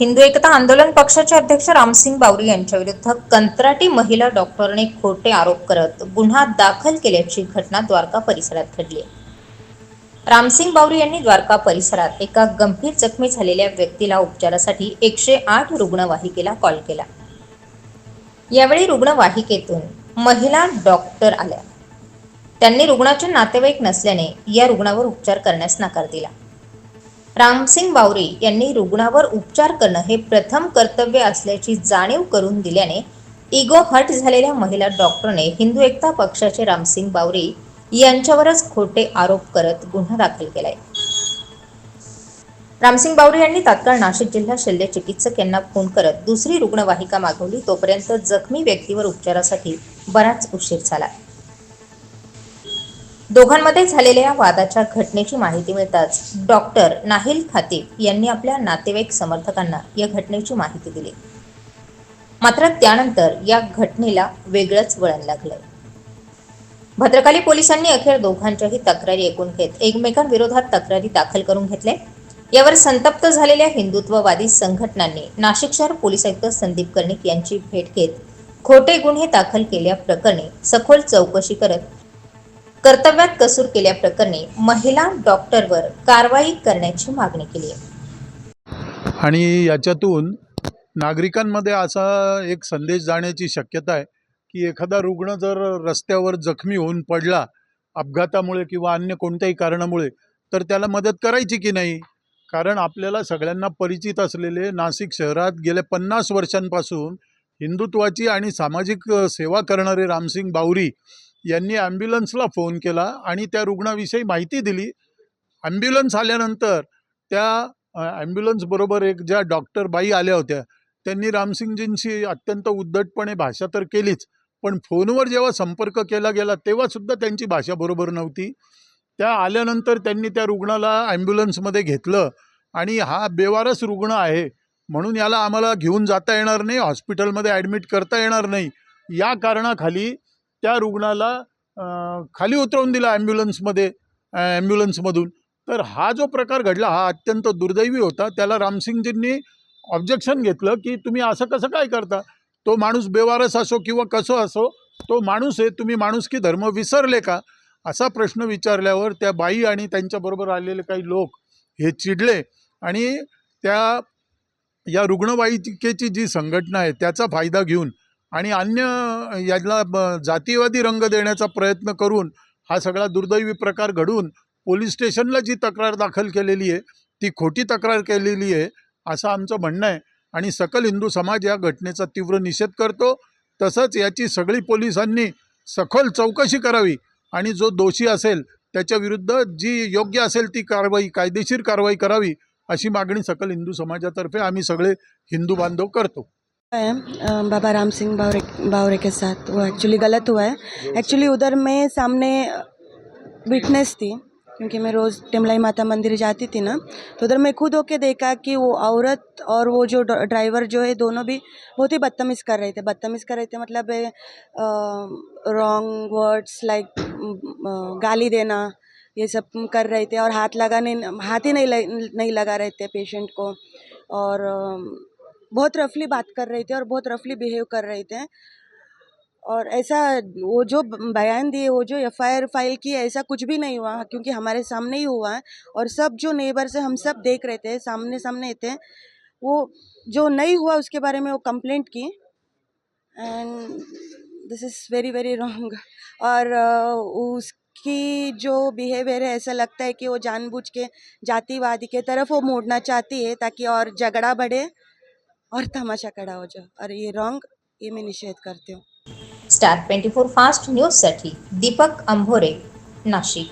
हिंदू एकता आंदोलन पक्षाचे अध्यक्ष रामसिंग बावरी यांच्या विरुद्ध कंत्राटी महिला डॉक्टरने खोटे आरोप करत गुन्हा दाखल केल्याची घटना द्वारका परिसरात घडली. रामसिंग बावरी यांनी द्वारका परिसरात एका गंभीर जखमी झालेल्या व्यक्तीला उपचारासाठी एकशे आठ रुग्णवाहिकेला कॉल केला. यावेळी रुग्णवाहिकेतून महिला डॉक्टर आल्या. त्यांनी रुग्णाचे नातेवाईक नसल्याने या रुग्णावर उपचार करण्यास नकार दिला. रामसिंग बावरे यांनी रुग्णावर उपचार करणं हे प्रथम कर्तव्य असल्याची जाणीव करून दिल्याने इगो हट झालेल्या महिला डॉक्टरने हिंदू एकता पक्षाचे रामसिंग बावरे यांच्यावरच खोटे आरोप करत गुन्हा दाखल केलाय. रामसिंग बावरे यांनी तात्काळ नाशिक जिल्हा शल्य चिकित्सक यांना फोन करत दुसरी रुग्णवाहिका मागवली तोपर्यंत जखमी व्यक्तीवर उपचारासाठी बराच उशीर झाला. दोघांमध्ये झालेल्या वादाच्या घटनेची माहिती मिळताच डॉक्टर नाहिल खातीब यांनी आपल्या नातेवाईक समर्थकांना या घटनेची माहिती दिली. मात्र त्यानंतर या घटनेला वेगळंच वळण लागलंय. भद्रकाली पोलिसांनी अखेर दोघांच्याही तक्रारी ऐकून घेत एकमेकांविरोधात तक्रारी दाखल करून घेतल्या. यावर संतप्त झालेल्या हिंदुत्ववादी संघटनांनी नाशिक शहर पोलीस आयुक्त संदीप कर्णिक यांची भेट घेत खोटे गुन्हे दाखल केल्याप्रकरणी सखोल चौकशी करत कर्तव्यात कसूर केल्याप्रकरणी महिला डॉक्टरवर कारवाई करण्याची मागणी केली आहे. आणि याच्यातून नागरिकांमध्ये असा एक संदेश जाण्याची शक्यता आहे की एखादा रुग्ण जर रस्त्यावर जखमी होऊन पडला अपघातामुळे किंवा अन्य कोणत्याही कारणामुळे तर त्याला मदत करायची की नाही? कारण आपल्याला सगळ्यांना परिचित असलेले नाशिक शहरात गेल्या पन्नास वर्षांपासून हिंदुत्वाची आणि सामाजिक सेवा करणारे रामसिंग बावरी यांनी ॲम्ब्युलन्सला फोन केला आणि त्या रुग्णाविषयी माहिती दिली. ॲम्ब्युलन्स आल्यानंतर त्या ॲम्ब्युलन्सबरोबर एक ज्या डॉक्टर बाई आल्या होत्या त्यांनी रामसिंगजींशी अत्यंत उद्धटपणे भाषा तर केलीच पण फोनवर जेव्हा संपर्क केला गेला तेव्हासुद्धा त्यांची भाषा बरोबर नव्हती. त्या आल्यानंतर त्यांनी त्या रुग्णाला ॲम्ब्युलन्समध्ये घेतलं आणि हा बेवारस रुग्ण आहे म्हणून याला आम्हाला घेऊन जाता येणार नाही हॉस्पिटलमध्ये ॲडमिट करता येणार नाही. या कारणाखाली त्या रुग्णाला खाली उतरवून दिला ॲम्ब्युलन्समध्ये ॲम्ब्युलन्समधून. तर हा जो प्रकार घडला हा अत्यंत दुर्दैवी होता. त्याला रामसिंगजींनी ऑब्जेक्शन घेतलं की तुम्ही असं कसं काय करता? तो माणूस बेवारस असो किंवा कसो असो तो माणूस आहे तुम्ही माणुसकी धर्म विसरले का? असा प्रश्न विचारल्यावर त्या बाई आणि त्यांच्याबरोबर आलेले काही लोक हे चिडले आणि त्या या रुग्णवाहिकेची जी संघटना आहे त्याचा फायदा घेऊन आणि अन्य याला ब- जातीयवादी रंग देण्याचा प्रयत्न करून हा सगळा दुर्दैवी प्रकार घडून पोलीस स्टेशनला जी तक्रार दाखल केलेली आहे ती खोटी तक्रार केलेली आहे असं आमचं म्हणणं आहे. आणि सकल हिंदू समाज या घटनेचा तीव्र निषेध करतो. तसंच याची सगळी पोलिसांनी सखोल चौकशी करावी. आणि जो दोषी असेल त्याच्या विरुद्ध जी योग्य असेल ती कारवाई कायदेशीर कारवाई करावी अशी मागणी सकल हिंदू समाजातर्फे आम्ही सगळे हिंदू बांधव करतो. है बाबा राम सिंह बावरे बावरे के साथ। वो एक्चुअली गलत हुआ है। एक्चुअली उधर मैं सामने विटनेस थी, क्योंकि मैं रोज़ टिमलाई माता मंदिर जाती थी ना तो उधर मैं खुद होके देखा कि वो औरत और वो जो ड्राइवर जो है, दोनों भी बहुत ही बदतमीज़ कर रहे थे। बदतमीज़ कर रहे थे मतलब रॉन्ग वर्ड्स लाइक गाली देना, ये सब कर रहे थे और हाथ लगाने, हाथ ही नहीं नहीं लगा रहे थे पेशेंट को। और बहुत रफली बात कर रहे थे और बहुत रफली बिहेव कर रहे थे। और ऐसा वो जो बयान दिए, वो जो एफआईआर फ़ाइल की ऐसा कुछ भी नहीं हुआ, क्योंकि हमारे सामने ही हुआ है। और सब जो नेबर से हम सब देख रहे थे सामने सामने थे, वो जो नहीं हुआ उसके बारे में वो कंप्लेंट की। And this is very very wrong और उसकी जो बिहेवियर है, ऐसा लगता है कि वो जानबूझ के, जातिवादी के तरफ़ वो मोड़ना चाहती है, ताकि और झगड़ा बढ़े। और तमाशा खड़ा हो जाओ। और ये रॉन्ग ये मैं निषेध करती हूँ। स्टार ट्वेंटी फोर फास्ट न्यूजसाठी दीपक अंभोरे नाशिक।